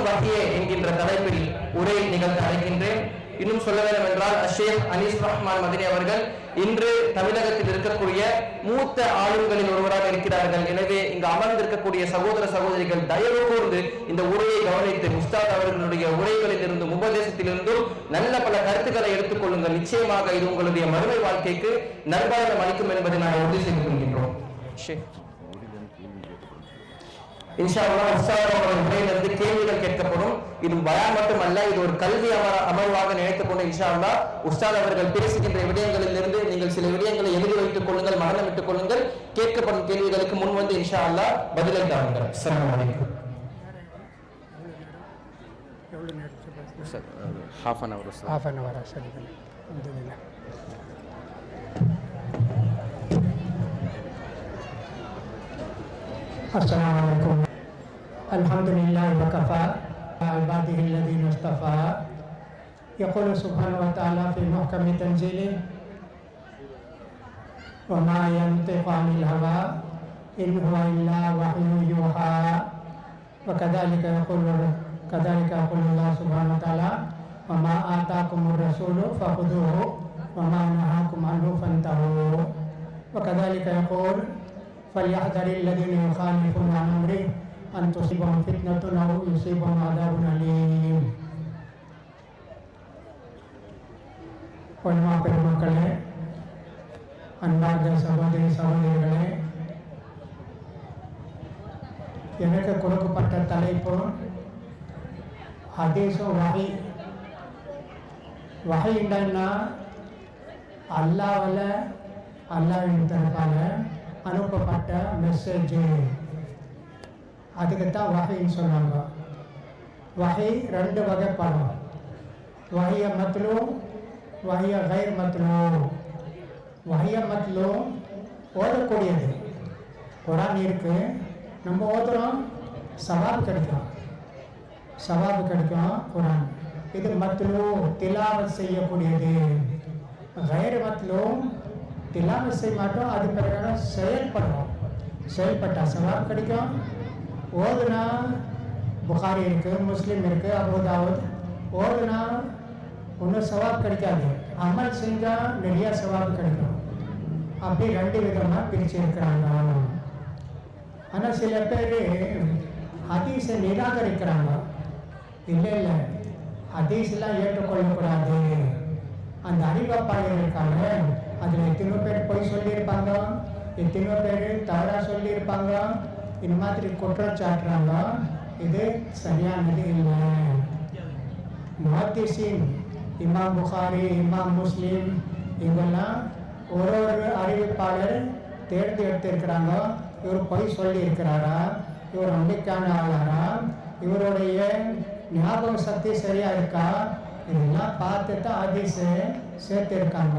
நீயும் வகையே என்கின்ற தலைப்பில் உரை நிகழ்த்த அழைக்கின்றேன். இன்னும் சொல்ல வேண்டும் என்றால் ஷேக் அனீஸ் ரஹ்மான் மதினி அவர்கள் இன்று தமிழகத்தில் இருக்கக்கூடிய மூத்த ஆளுங்களில் ஒருவராக இருக்கிறார்கள். எனவே இங்கு அமர்ந்திருக்கக்கூடிய சகோதர சகோதரிகள் தயவு கூர்ந்து இந்த உரையை கவனித்து முஸ்தாத் அவர்களுடைய உரைகளில் இருந்தும் உபதேசத்திலிருந்தும் நல்ல பல கருத்துக்களை எடுத்துக்கொள்ளுங்கள் நிச்சயமாக இது உங்களுடைய மறுமை வாழ்க்கைக்கு நற்பலனம் அளிக்கும் என்பதை நாங்கள் உறுதி செய்து கொள்கின்றோம். ஷேக். இன்ஷா அல்லாஹ் உஸ்தாத் அவர்கள் உரையிலிருந்து கேள்விகள் கேட்கப்படும் இது பயான் மட்டுமல்ல இது ஒரு கல்வி அமர அமர்வாக நினைத்துக் கொண்டு இன்ஷா அல்லாஹ் உஸ்தாத் அவர்கள் பேசுகின்ற விடயங்களில் இருந்து நீங்கள் சில விடயங்களை எழுதி வைத்துக் கொள்ளுங்கள் மரணம் விட்டுக் கொள்ளுங்கள் கேட்கப்படும் கேள்விகளுக்கு முன் வந்து இன்ஷா அல்லாஹ் பதிலை தாருங்கள் அஸ்ஸலாமு அலைக்கும் எவ்வளோ நேரம் half an hour half an Howrah சரி அல்ஹம்துலில்லாஹ் السلام عليكم الحمد لله وكفى عباده الذين اصطفى. يقول سبحانه وتعالى في محكم تنزيله وما ينطق عن الهوى إن هو إلا وحي يوحى. وكذلك يقول كذلك يقول الله سبحانه وتعالى وما آتاكم الرسول فخذوه وما نهاكم عنه فانتهوا. وكذلك يقول فليحذر الذين يخالفون عن أمره أن تصيبهم فتنة أو يصيبهم عذاب أليم ஒன்மா பெருமக்களே அன்பார்ந்த சகோதரி சகோதரிகளே எனக்கு கொடுக்கப்பட்ட தலைப்பு ஹதீஸும் வகை வகை என்னன்னா அல்லாவில் அல்லாவின் தரப்பால் அனுப்பப்பட்ட மெசேஜு அதுக்கு தான் வகைன்னு சொன்னாங்க. வகை ரெண்டு வகைப்படும் வகைய மத்திலும் வகைய கைர் மத்திலும். வகைய மத்திலும் ஓதக்கூடியது. குரான் இருக்கு. நம்ம ஓதுறோம் சவாப் கிடைக்கும். சவாப் கிடைக்கும் குரான். இது மத்திலும் திலாவத் செய்யக்கூடியது. கயிறு மத்திலும் திலாவத் செய்ய மாட்டோம் அது பிறகு செயல்படுவோம். செயல்பட்டால் சவாப் கிடைக்கும் ஓதுனா புகாரி இருக்குது முஸ்லீம் இருக்குது அபுதாவுத் ஓதுனா ஒன்றும் சவாப் கிடைக்காது. அமல் செஞ்சால் நிறைய சவாப் கிடைக்கும். அப்படி ரெண்டு விதமாக பிரிச்சு இருக்கிறாங்க. ஆனால் சில பேர் ஹதீஸை நிராகரிக்கிறாங்க. இல்லை இல்லை. ஹதீஸ்லாம் ஏற்றுக்கொள்ளக்கூடாது. அந்த அறிவப்பாளர் இருக்காங்க அதில் எத்தனையோ பேர் பொய் சொல்லியிருப்பாங்க எத்தனையோ பேர் தவறாக சொல்லியிருப்பாங்க இந்த மாதிரி குற்றச்சாட்டுறாங்களா இது சரியானது இல்லை. முஹத்திசின் இமாம் புகாரி இமாம் முஸ்லீம் இவங்கெல்லாம் ஒரு ஒரு அறிவிப்பாளர் தேர்ந்தெடுத்திருக்கிறாங்க இவர் பொய் சொல்லி இருக்கிறாரா இவர் நம்பிக்கையான ஆளாரா? இவருடைய ஞாபக சக்தி சரியா இருக்கா? இதெல்லாம் பார்த்து தான் ஹதீஸ் சேர்த்திருக்காங்க.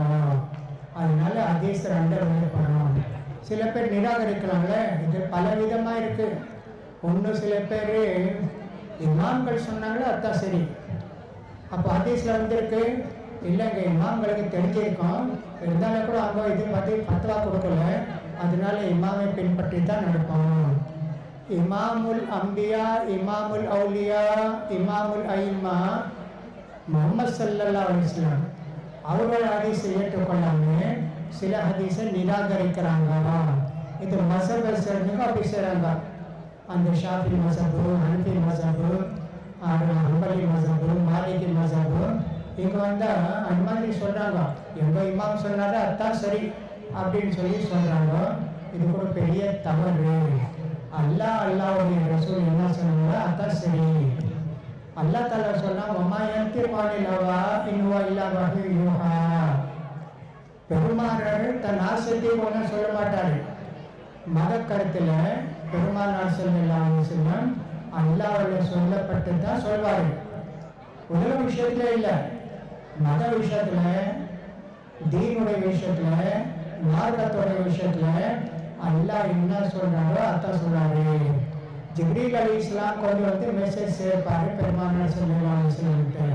அதனால ஹதீஸ் ரெண்டு வேறுபடும் சில பேர் நிராகரிக்கலாம்ல இது பல விதமாக இருக்கு. ஒன்று சில பேர் இமாம்கள் சொன்னாங்களோ அதான் சரி. அப்போ ஹதீஸில் வந்திருக்கு இல்லைங்க இமாம்களுக்கு தெரிஞ்சிருக்கோம். இருந்தாலும் கூட அவங்க இது பற்றி பத்துவா கொடுக்கல. அதனால இமாமை பின்பற்றி தான் நடப்போம் இமாமுல் அம்பியா இமாமுல் அவுலியா இமாமுல் ஐமா முகமது சல்லல்லா அலிஸ்லாம் அவரோட ஹதீஸை ஏற்றுக்கொள்ளாமல் சில ஹதீஸை நிராகரிக்கிறாங்களா இது மசபை சேர்ந்தவங்க அப்படி செய்கிறாங்க அந்த ஷாஃபி மசபு ஹனஃபி மசபு ஹம்பலி மசபு மாலிகி மசபு இங்கே வந்தால் அந்த மாதிரி சொல்கிறாங்க எங்கள் இமாம் சொன்னாரு அதுதான் சரி அப்படின்னு சொல்லி சொல்கிறாங்க இது கூட பெரிய தவறு. அல்லாஹ் அல்லாவுடைய ரசூல் என்ன சொன்னாங்களோ அதான் சரி. அல்லாஹ் தலா சொன்னா வமா ஏன் பாலிலவா இன்னுவா இல்லா வஹி யூஹா. பெருமானார்கள் தன் ஆசையை ஒன்றும் சொல்ல மாட்டார்கள் மத கருத்துல பெருமானார் சொல்லலாம் செல்லம் அல்லாஹ்வில் சொல்லப்பட்டு தான் சொல்வார்கள் உலக விஷயத்துல இல்லை. மத விஷயத்துல தீனுடைய விஷயத்துல மார்க்கத்துடைய விஷயத்துல அல்லாஹ் என்ன சொல்றாரோ அதான் சொல்றாரு. ஜிப்ரீல் அலி இஸ்லாம் கொண்டு வந்து மெசேஜ் சேர்ப்பாரு பெருமானார் சொல்லலாம் சொல்லிட்டு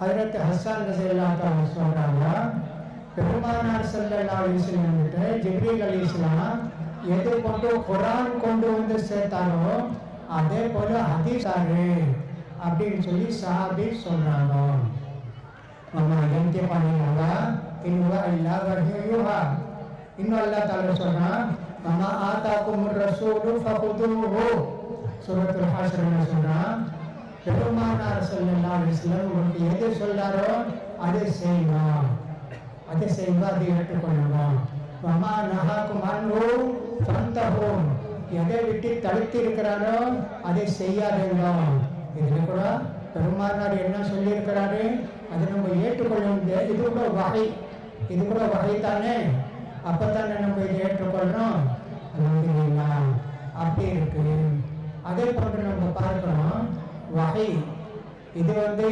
ஹஜரத் ஹசான் ரசல்லா சொல்றாங்க பெருமானார் சல்லல்லா அலிஸ்லாம்கிட்ட ஜிப்ரீல் அலி எது கொண்டு குரான் கொண்டு வந்து சேர்த்தாரோ அதே போல ஹதீஸாரு அப்படின்னு சொல்லி சாபி சொல்றாங்க. நம்ம எங்கே பண்ணினாங்க இன்னும் அல்லா வஹியுஹா. இன்னும் அல்லா தால சொல்றான் நம்ம ஆதாக்கும் ரசூலு ஃபகுதுஹு. சூரத்துல் ஹாஷர்ல சொல்றான் பெருமானார் ஸல்லல்லாஹு அலைஹி உங்களுக்கு எது சொல்றாரோ அதை செய்யணும் அதை செய்வா அதை ஏற்றுக்கொள்ளணும் மமா நகாக்கும் அன்பு எதை விட்டு தடுத்து இருக்கிறாரோ அதை செய்யாதீங்க இதில் கூட பெருமானார் என்ன சொல்லியிருக்கிறாரு? அதை நம்ம ஏற்றுக்கொள்ளும் இது கூட வகை. இது கூட வகை தானே அப்போ தானே நம்ம இதை ஏற்றுக்கொள்ளணும் அல்ஹம்துலில்லா அப்படி இருக்கு. அதே போன்று நம்ம பார்க்கணும் வகை. இது வந்து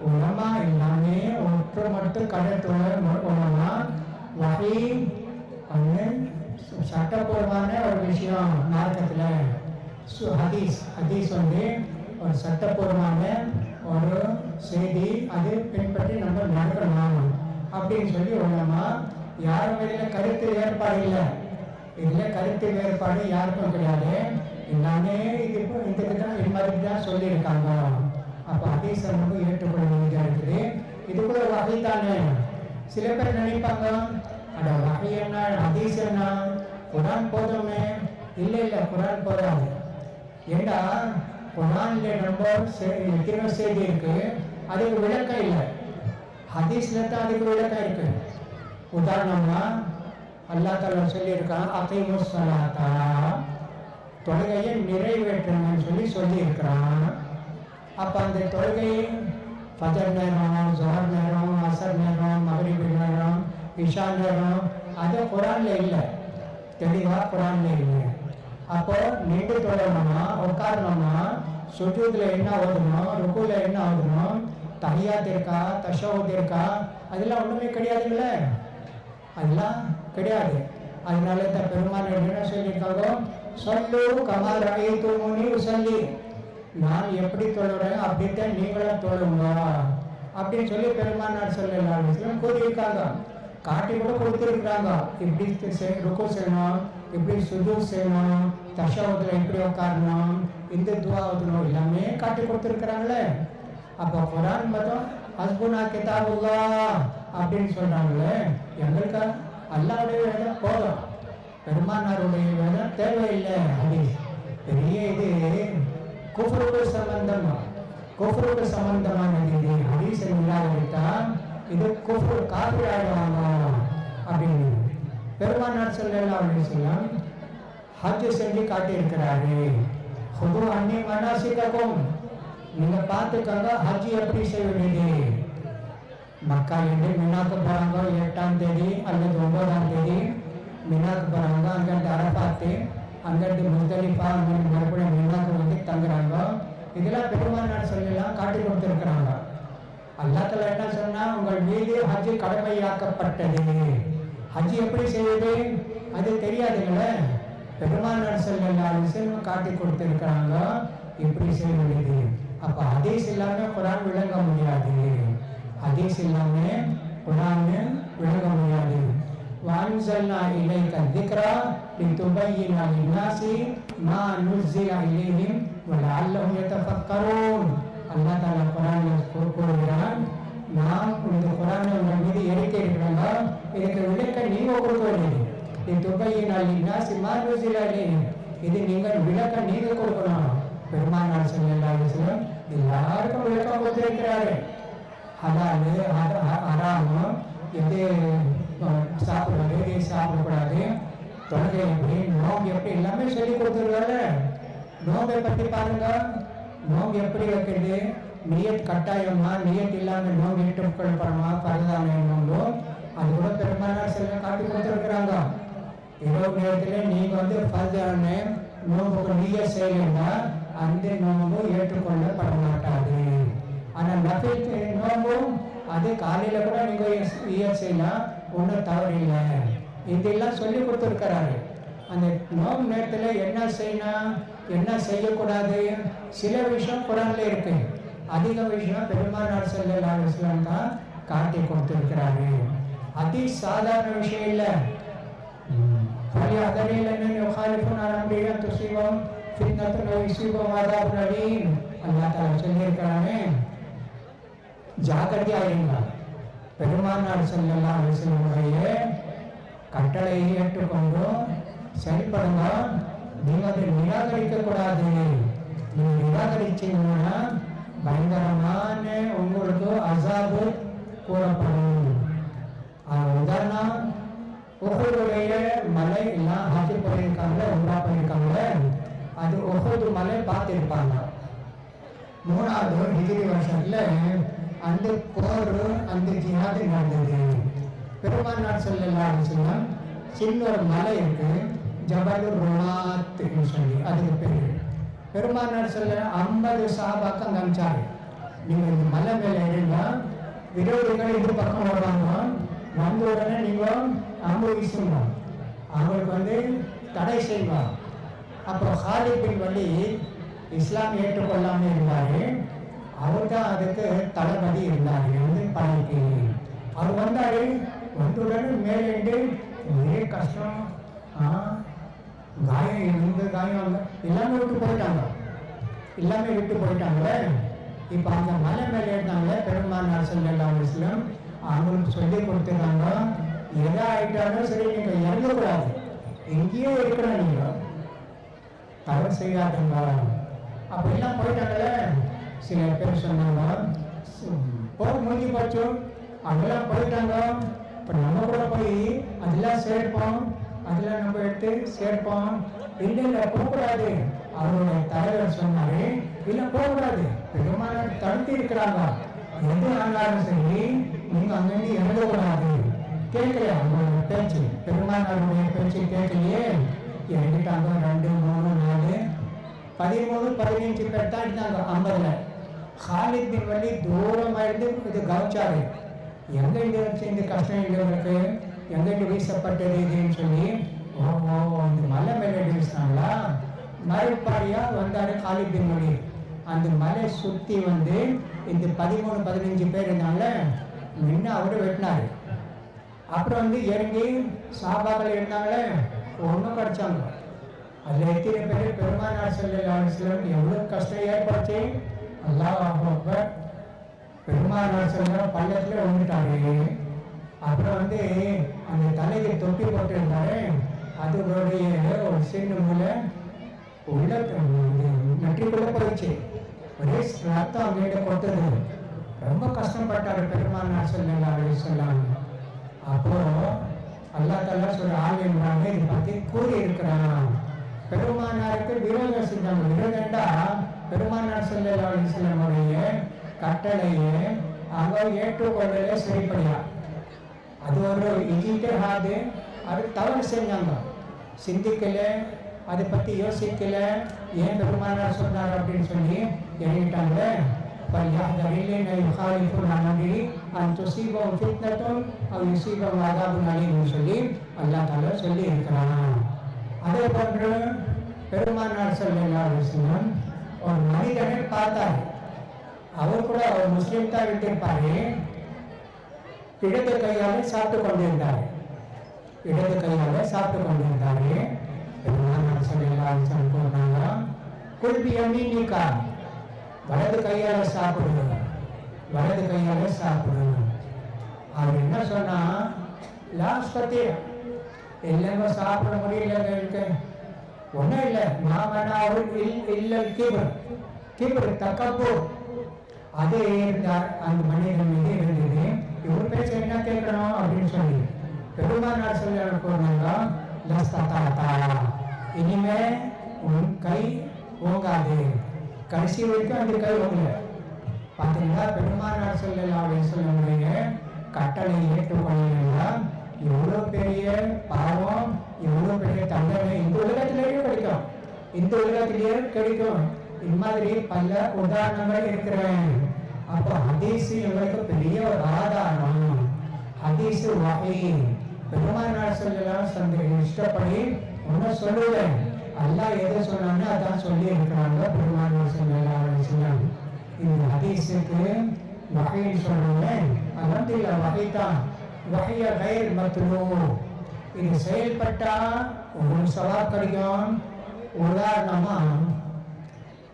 உலமா எல்லாமே ஒற்றுமட்டு கடத்துவ உலமா வகை வந்து சட்டப்பூர்வமான ஒரு விஷயம் மார்க்கத்தில். சு- ஹதீஸ் ஹதீஸ் வந்து ஒரு சட்டப்பூர்வமான ஒரு செய்தி அது பின்பற்றி நம்ம நடக்கணும் அப்படின்னு சொல்லி உலமா யாரும் மேலே கருத்து வேறுபாடு இல்லை. இதில் கருத்து வேறுபாடு யாருக்கும் கிடையாது. எல்லாமே இது இப்போ இதுக்கு இது மாதிரி தான் சொல்லியிருக்காங்க. அப்போ அதே நம்ம ஏற்றுக்கொள்ள இருக்குது. இது கூட வகை தானே. சில பேர் நினைப்பாங்க அந்த வகை என்ன? ஹதீஸ் என்ன குரான் போதுமே. இல்லை இல்லை குரான் போதாது. ஏண்டா? குரான்ல நம்ம எத்தனை செய்தி இருக்கு. அதுக்கு விளக்கம் இல்லை. ஹதீஸ்ல தான் அதுக்கு விளக்கம் இருக்கு. உதாரணமா அல்லாஹ் தாலா சொல்லியிருக்கான் அகைமுசலாத்தா தொழுகையை நிறைவேற்றணும்னு சொல்லி சொல்லியிருக்கிறான். அப்போ அந்த தொழுகை ஃபஜர் நேரம் ஜோஹர் நேரம் அசர் நேரம் மகரிபு நேரம் இஷா நேரம் அது குரான்ல இல்லை தெளிவாக குரான்ல இல்லை அப்போ நின்று தொழணுமா உட்காரணுமா சுஜூதில் என்ன ஓதணும் ருக்குல என்ன ஓதணும் தனியாத் இருக்கா தஷவுத் இருக்கா அதெல்லாம் ஒன்றுமே கிடையாதுங்களே அதெல்லாம் கிடையாது அதனால இந்த பெருமாள் என்ன சொல்லியிருக்காங்க சொல்லு கமால் ஐத்து முனி சொல்லி நான் எப்படி தொழுறேன் அப்படித்தான் நீங்களும் தொழுங்க. அப்படின்னு சொல்லி பெருமானார் சொல்லலாம் கூறியிருக்காங்க காட்டி கூட கொடுத்துருக்குறாங்க. இப்படி ருக்கு செய்யணும் இப்படி சுது செய்யணும் தஷாவத்தில் எப்படி உட்காரணும் இந்த துவா எல்லாமே காட்டி கொடுத்துருக்குறாங்களே. அப்போ குரான் மதம் ஹஸ்புனா கிதாபுல்லா அப்படின்னு சொல்கிறாங்களே எங்களுக்கு அல்லாவுடைய வேதம் போதும். பெருமானாருடைய வேதம் தேவையில்லை. அப்படி பெரிய இது. குஃபருக்கு சம்பந்தமா? குஃபருக்கு சம்பந்தமான இது ஹதீஸை இல்லாவிட்டால் இது குஃபர் காப்பி ஆயிடுவாங்க அப்படின்னு. பெருமானார் சொல்லலாம் அப்படின்னு சொல்லலாம் ஹஜ் செஞ்சு காட்டியிருக்கிறாரு ஹுது அன்னி மனாசிக்கும் நீங்க பார்த்துக்கங்க ஹஜ் எப்படி செய்ய வேண்டியது மக்காலேருந்து மினாக்கு போறாங்க? எட்டாம் தேதி அல்லது ஒன்பதாம் தேதி. மினாக்கு போகிறாங்க அங்கிருந்து அரபாத்து அங்கிருந்து முஸ்தலிஃபா அங்கிருந்து மறுபடியும் மினாக்கு வந்து தங்குறாங்க. இதெல்லாம் பெருமானார் சொல்லலாம் காட்டி கொடுத்துருக்குறாங்க. அல்லாத்துல என்ன சொன்னா உங்கள் மீது ஹஜ் கடமையாக்கப்பட்டது. ஹஜ் எப்படி செய்யுது அது தெரியாதுங்களே. பெருமானார் சொல்லலாம் செல்வம் காட்டி கொடுத்துருக்கிறாங்க. இப்படி செய்ய அப்ப அப்போ ஹதீஸ் இல்லாமல் குரான் விளங்க முடியாது. ஹதீஸ் இல்லாமல் குரான் وأنزلنا إليك الذكرى لتبين للناس ما نزل إليهم ولعلهم يتفكرون அல்லாஹ் தாலா குரானில் கூ- கூறுகிறான் நாம் இந்த குரானை உங்கள் மீது இறக்கி இருக்கிறாங்க இதுக்கு விளக்க நீங்க கொடுக்க வேண்டியது இது துபையினால் இன்னாசி மாறுசிலாலே இது நீங்கள் விளக்க நீங்க கொடுக்கணும் பெருமானார் சொல்லலாம் எல்லாருக்கும் விளக்கம் கொடுத்திருக்கிறாரு ஹலாலு ஹர- ஹ- ஹராமு எது அஹ், சாப்பிடக்கூடாது. தொடங்க எப்படி நோம்பு எப்படி எல்லாமே சொல்லி கொடுத்துருவாங்க. நோம்பை பற்றி பாருங்க. நோம்பு எப்படி வைக்கிறது? நியத் கட்டாயமா நியத் இல்லாமல் நோம்பு ஏற்றுக்கொள்ளப்படுமா பரதான நோம்பு. அது கூட பெரும்பாலான சில காட்டி கொடுத்துருக்குறாங்க. இரவு நேரத்தில் நீங்கள் வந்து ஃபர்தான நோம்புக்கு நீயே செய்யலைன்னா அந்த நோம்பு ஏற்றுக்கொள்ளப்பட மாட்டாது ஆனால் நபில் நோம்பும் அது காலையில் கூட நீங்கள் இயர் செய்யலாம் ஒன்றும் தவறு இதெல்லாம் சொல்லி கொடுத்துருக்கிறாரு. அந்த நோம் நேரத்தில் என்ன செய்யணும்? என்ன செய்யக்கூடாது? சில விஷயம் குரானில் இருக்கு. அதிக விஷயம் பெருமானார் செல்லல்லா இஸ்லாம் தான் காட்டி கொடுத்துருக்கிறாரு. அதி சாதாரண விஷயம் இல்லை. பழைய அதரையில் என்ன உகாலிப்பும் நான் நம்பியும் துசிவம் ஃபித்னத்தில் விசிவம் அதான் அப்படின்னு அல்லா சொல்லியிருக்கிறானே. ஜாக்கிரதையாக இருந்தான் பெருமானார் செல்லலாம் அலிசல்லுடைய கட்டளையை ஏற்றுக்கொண்டு செயல்படுங்க நீங்கள் அதை நிராகரிக்க கூடாது நீங்க நிராகரிச்சீங்கன்னா பயங்கரமான உங்களுக்கு அசாபு கூறப்படும். உதாரணம் ஒவ்வொருடைய மலை எல்லாம் ஹஜ் பண்ணியிருக்காங்களே உம்ரா பண்ணியிருக்காங்களே அது ஒவ்வொரு மலை பார்த்துருப்பாங்க. மூணாவது டிகிரி வருஷத்துல அந்த போர் அந்த ஜிஹாது நடந்தது. பெருமானார் செல்லலாம் சொன்னால் சின்ன ஒரு மலை இருக்கு ஜபலு ரோலாத்துன்னு சொல்லி அதுக்கு பேர். பெருமானார் செல்ல ஐம்பது சாபாக்கம் காமிச்சாரு நீங்க இந்த மலை மேல இருந்தா விரோதிகள் இது பக்கம் வருவாங்க வந்த உடனே நீங்க அம்பு வீசுங்க. அவங்களுக்கு வந்து தடை செய்வாங்க. அப்போ ஹாலிபின் வழி இஸ்லாம் ஏற்றுக்கொள்ளாமல் இருந்தாரு. அவர் தான் அதுக்கு தளபதி இருந்தார் வந்து பணிக்கு அவர் வந்தாரு வந்தவுடனே மேலேண்டு ஒரே கஷ்டம். ஆ, காயம் எந்த காயம் எல்லாமே விட்டு போயிட்டாங்க. எல்லாமே விட்டு போயிட்டாங்களே. இப்போ அந்த மலை மேலே பெருமாள் பெருமானார் எல்லா இஸ்லாம் அவங்களுக்கு சொல்லி கொடுத்துருக்காங்க எதா ஆயிட்டாலும் சரி நீங்கள் இறங்கக்கூடாது. எங்கேயோ இருக்கணும் நீங்கள் தவறு செய்யாதுங்க. அப்படிலாம் போயிட்டாங்களே. சில பேர் சொன்னாங்க "சு- போர் முடிஞ்சு போச்சு அதெல்லாம் போயிட்டாங்க. இப்போ நம்ம கூட போய் அதெல்லாம் சேர்ப்போம். அதெல்லாம் நம்ம எடுத்து சேர்ப்போம். இல்லை இல்லை போகக்கூடாது. அவருடைய தலைவர் சொன்னாரு. இல்லை போகக்கூடாது. பெருமான தடுத்து இருக்கிறாங்க. எது ஆனாலும் சரி நீங்க அங்கிருந்து எழுதக்கூடாது கேட்கலையா? அவங்களுடைய பேச்சு. பெருமானாருடைய பேச்சு கேட்கலையே. எழுதிட்டாங்க ரெண்டு மூணு நாலு. பதிமூணு பதினஞ்சு பேர் தான் இருந்தாங்க ஐம்பதுல. ஹாலித் பின் வலி தூரமா இருந்து இது கவனிச்சாரு. எங்க இங்க வச்சு இந்த கஷ்டம் இல்லைங்களுக்கு எங்க இங்க வீசப்பட்டது இதுன்னு சொல்லி ஓஹோ இந்த மலை மேலே வீசினாங்களா? மறுபாடியா வந்தாரு ஹாலித் பின் வலி. அந்த மலை சுத்தி வந்து இந்த பதிமூணு பதினஞ்சு பேர் இருந்தாங்கள முன்ன அவரு வெட்டினாரு. அப்புறம் வந்து இறங்கி சாபாக்கள் இருந்தாங்களே ஒன்றும் கிடைச்சாங்க. அதில் எத்தனை பேர் பெருமானார் செல்லம் எவ்வளோ கஷ்டம் ஏற்படுத்தி? அல்லாஹ் அக்பர். பெருமானார் செல்லம் பள்ளத்தில் விழுந்துட்டாரு. அப்புறம் வந்து அந்த தலைக்கு தொப்பி போட்டிருந்தாரு. அதனுடைய ஒரு சின்ன மூலை உள்ள நெற்றிக்குள்ள போயிடுச்சு. ஒரே ரத்தம் அங்கே கொடுத்தது ரொம்ப கஷ்டப்பட்டாரு பெருமானார் செல்லம் செல்லாம் அப்போ அல்லா தல்லா சொல்ற ஆளுன்றாங்க இதை பத்தி கூறி இருக்கிறான் பெருமானாருக்கு விரோதம் செஞ்சாங்க விரோதம்டா பெருமானார் செல்லல்லா அலிஸ்லமுடைய கட்டளையை அவங்க ஏற்றுக்கொள்ளல சரிப்படியா அது ஒரு இஜித்தஹாது அது தவறு செஞ்சாங்க சிந்திக்கல அதை பத்தி யோசிக்கல ஏன் பெருமானார் சொன்னார் அப்படின்னு சொல்லி எண்ணிட்டாங்க فليحذر الذين يخالفون عن امره ان تصيبهم فتنه او يصيبهم عذاب اليم சொல்லி அல்லாஹ் தாலா சொல்லி இருக்கிறான் அதே போன்று பெருமானார் ஸல்லல்லாஹு அலைஹி ஒரு மனிதனை பார்த்தார். அவர் கூட அவர் முஸ்லீம் தான் இருந்திருப்பாரு இடது கையாலே சாப்பிட்டு கொண்டிருந்தார். இடது கையாலே சாப்பிட்டு கொண்டிருந்தாரு. பெருமானார் சொல்லலாம் அலைஹி வஸல்லம் சொன்னாங்க குல்பி யமீனிகா வலது கையால சாப்பிடுங்க வலது கையால சாப்பிடுங்க அவர் என்ன சொன்னா லாஸ்ட் பத்தி இல்லைங்க சாப்பிட முடியல இருக்கு ஒன்றும் இல்லை. நான் வேணா அவர் இல் இல்லை கீபர். கீபர் தக்கப்போ. அதே இருந்தார். அந்த மனிதன் மீது இருந்தது. இவர் பேச என்ன கேட்கணும் அப்படின்னு சொல்லி. பெருமானார் சொல்லி போனாங்க லஸ்தா இனிமே உன் கை ஓங்காது. கடைசி வரைக்கும் அந்த கை ஓங்கல. பார்த்தீங்களா பெருமானார் சொல்லலாம் அப்படின்னு சொல்லக்கூடிய கட்டளை ஏற்றுக்கொள்ளீங்களா எவ்வளோ பெரிய பாவம் எவ்வளோ பெரிய தண்டனை இந்த உலகத்திலேயும் கிடைக்கும். இந்த உலகத்திலேயே கிடைக்கும். இது மாதிரி பல உதாரணங்கள் இருக்கிறேன். அப்போ ஹதீஸ் எங்களுக்கு பெரிய ஒரு ஆதாரம். ஹதீஸ் வகை. பெருமானார் சொல்லலாம் சந்த இஷ்டப்படி ஒன்று சொல்லுவேன் அல்லாஹ் எதை சொன்னானோ அதான் சொல்லி இருக்கிறாங்க பெருமானார் சொல்லலாம் சொன்னாங்க இந்த ஹதீஸுக்கு வகைன்னு சொல்றேன் தெரியல வகை தான். வகைய கயர் மத்துலோ இது செயல்பட்டா ஒரு சவால் கிடைக்கும் உதாரணமா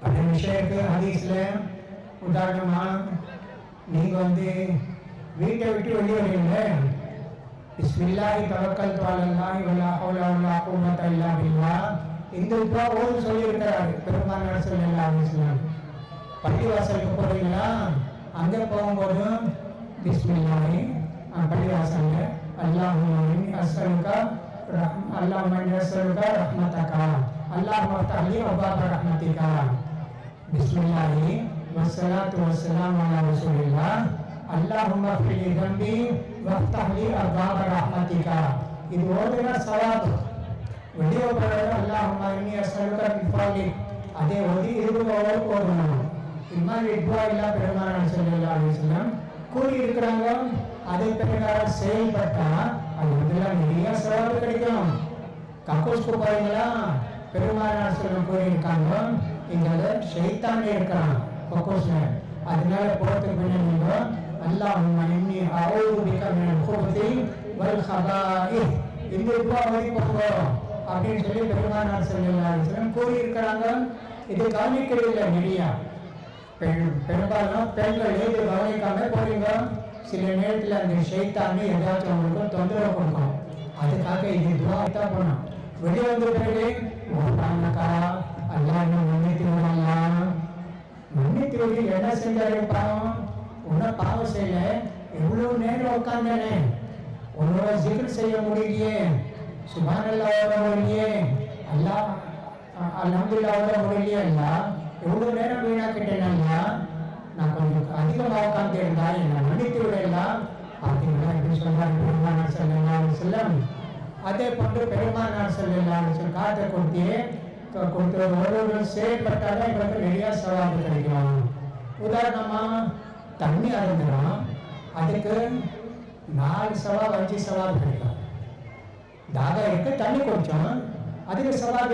அந்த விஷயத்துக்கு ஹதீஸ்ல உதாரணமா நீங்க வந்து வீட்டை விட்டு வெளியே வரீங்க பிஸ்மில்லாஹி தவக்கல் துவாலல்லாஹி வலா ஹவுல வலா குவத்த இல்லா பில்லாஹ் இந்த உப்பா ஓது சொல்லியிருக்கிறாரு பெருமானார் ஸல்லல்லாஹு அலைஹி வஸல்லம். பள்ளிவாசலுக்கு போறீங்களா? அங்கே போகும்போது பிஸ்மில்லாஹி அஹ், பள்ளிவாசல்ல அல்லாஹும் அஸ்ஸலுகா அல்லாஹும் அஸ்ஸலுகா ரஹ்மத்தகா அல்லாஹும் அஃப்தஹ் லி அபாப ரஹ்மத்திகா பிஸ்மில்லாஹி வஸ்ஸலாத்து வஸ்ஸலாமு அலா ரசூலில்லாஹ் அல்லாஹும்ம ஃபிலி தம்பி வஃப்தஹ் லி அபாப ரஹ்மத்திகா இது ஓதுனா சவாப் வெளியே போகிறது அல்லாஹும்ம இன்னி அஸ்ஸலுகா மின் ஃபضلிக் அதே ஓதி இருபது ஓவருக்கு ஓதணும் இது மாதிரி துவா இல்லா பெருமானார் ஸல்லல்லாஹு அலைஹி வஸல்லம் கூறி இருக்கிறாங்க அதை பிரகாரம் செயல்பட்டா அது இதெல்லாம் நிறைய சிறப்பு கிடைக்கும். கக்கூஸ்க்கு போறீங்களா பெருமானார் சொல்லம் கூறியிருக்காங்க இங்க ஷைத்தானே இருக்கிறான் கக்கூஸ்ல. அதனால போறதுக்கு முன்னாடி நீங்க அல்லாஹும்ம இன்னி அஊது பிக மினல் குபுதி வல் ஹபாயித் இந்த துவா ஓதி அப்படின்னு சொல்லி பெருமானார் ஸல்லல்லாஹு கூறியிருக்கிறாங்க இது கவனிக்கிறதில்லை நிறைய. பெண் பெரும்பாலும் பெண்கள் ஏது கவனிக்காம போறீங்க? சில நேரத்தில் அந்த ஷைத்தானு ஏதாச்சும் அவங்களுக்கும் தொந்தரவு கொடுக்கும். அதுக்காக இது துவா தான் போனோம் வெளியே வந்த பிறகு ஓட்டாங்கக்கா அல்லா என்ன மன்னித்து விடலாம் மன்னித்து விட்டு என்ன செஞ்சாரு பாவம் ஒன்றும் பாவம் செய்யல. எவ்வளவு நேரம் உட்கார்ந்தானே. உன்னோட ஜிகர் செய்ய முடியலையே. சுபானல்லா ஓட முடியலையே. அல்லா அல்ஹம்துலில்லாஹ் ஓட முடியலையே அல்லா எவ்வளவு நேரம் வீணாக்கிட்டேன் அல்லா நான் கொஞ்சம் அதிகமாக உட்கார்ந்து இருந்தா என்னை மன்னித்து விடலாம். பார்த்தீங்களா? எப்படி சொல்றாரு பெருமானார் ஸல்லல்லாஹு அலைஹி அதே போன்று பெருமானார் செல்லலாம் காற்றை கொடுத்தே கொடுத்து ஒரு ஒரு செயல்பட்டாலும் எங்களுக்கு நிறைய சவாபு கிடைக்கும் உதாரணமா தண்ணி அருந்துறோம். அதுக்கு நாலு சவாப் அஞ்சு சவாப் கிடைக்கும் தாகம் இருக்கு தண்ணி குடிச்சோம். அதுக்கு சவால்